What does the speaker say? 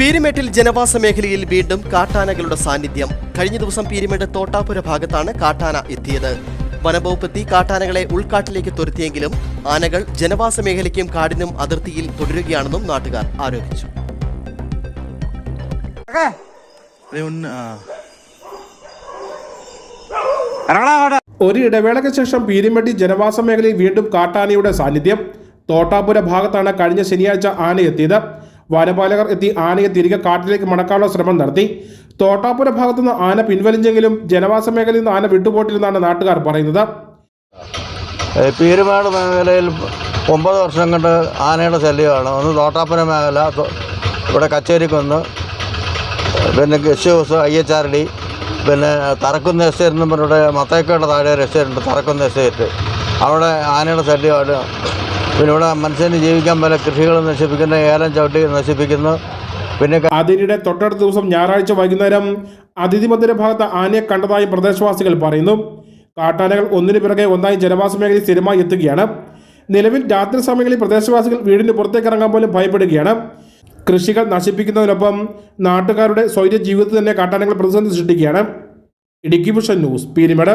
പീരിമേട്ടിൽ ജനവാസ മേഖലയിൽ വീണ്ടും കാട്ടാനകളുടെ സാന്നിധ്യം. കഴിഞ്ഞ ദിവസം പീരിമേട് തോട്ടാപുര ഭാഗത്താണ് കാട്ടാന എത്തിയത്. വനംവകുപ്പെത്തി കാട്ടാനകളെ ഉൾക്കാട്ടിലേക്ക് തുരത്തിയെങ്കിലും ആനകൾ ജനവാസ മേഖലയ്ക്കും കാടിനും അതിർത്തിയിൽ തുടരുകയാണെന്നും നാട്ടുകാർ ആരോപിച്ചു. ഒരു ഇടവേളയ്ക്ക് ശേഷം പീരിമട്ടി ജനവാസ മേഖലയിൽ വീണ്ടും കാട്ടാനയുടെ സാന്നിധ്യം. തോട്ടാപുര ഭാഗത്താണ് കഴിഞ്ഞ ശനിയാഴ്ച ആന എത്തിയത്. വനപാലകർ എത്തി ആനയെ തിരികെ കാട്ടിലേക്ക് മടക്കാനുള്ള ശ്രമം നടത്തി. തോട്ടാപുര ഭാഗത്തുനിന്ന് ആന പിൻവലിഞ്ചെങ്കിലും ജനവാസ മേഖലയിൽ നിന്ന് ആന വിട്ടുപോട്ടില്ലെന്നാണ് നാട്ടുകാർ പറയുന്നത്. പീരുമാട് മേഖലയിൽ ഒമ്പത് വർഷം കൊണ്ട് ആനയുടെ ശല്യമാണ്. ഒന്ന് തോട്ടാപ്പുര മേഖല ഇവിടെ കച്ചേരിക്കൊന്ന് പിന്നെ guest house I H R D പിന്നെ തറക്കുന്ന എസ്റ്റേറ്റ് എന്ന് മത്തേക്കയുടെ താഴെ ഒരു എസ്റ്റേറ്റ് ഉണ്ട് തറക്കുന്ന എസ്റ്റേറ്റ്. അവിടെ ആനയുടെ ശല്യമാണ്. പിന്നെ ഇവിടെ മനുഷ്യന് ജീവിക്കാൻ പല കൃഷികൾ നശിപ്പിക്കുന്ന ഏലം ചവിട്ടി നശിപ്പിക്കുന്നു. പിന്നെ അതിനിടെ തൊട്ടടുത്ത ദിവസം ഞായറാഴ്ച വൈകുന്നേരം അതിഥി മന്ദിര ഭാഗത്ത് ആനയെ കണ്ടതായി പ്രദേശവാസികൾ പറയുന്നു. കാട്ടാനകൾ ഒന്നിനു പിറകെ ഒന്നായി ജനവാസ മേഖലയിൽ സ്ഥിരമായി എത്തുകയാണ്. നിലവിൽ രാത്രി സമയങ്ങളിൽ പ്രദേശവാസികൾ വീടിന് പുറത്തേക്ക് ഇറങ്ങാൻ പോലും ഭയപ്പെടുകയാണ്. കൃഷികൾ നശിപ്പിക്കുന്നതിനൊപ്പം നാട്ടുകാരുടെ സ്വൈര്യ ജീവിതത്തിൽ തന്നെ കാട്ടാനകൾ പ്രതിസന്ധി സൃഷ്ടിക്കുകയാണ്. Idukki vision news Peermade.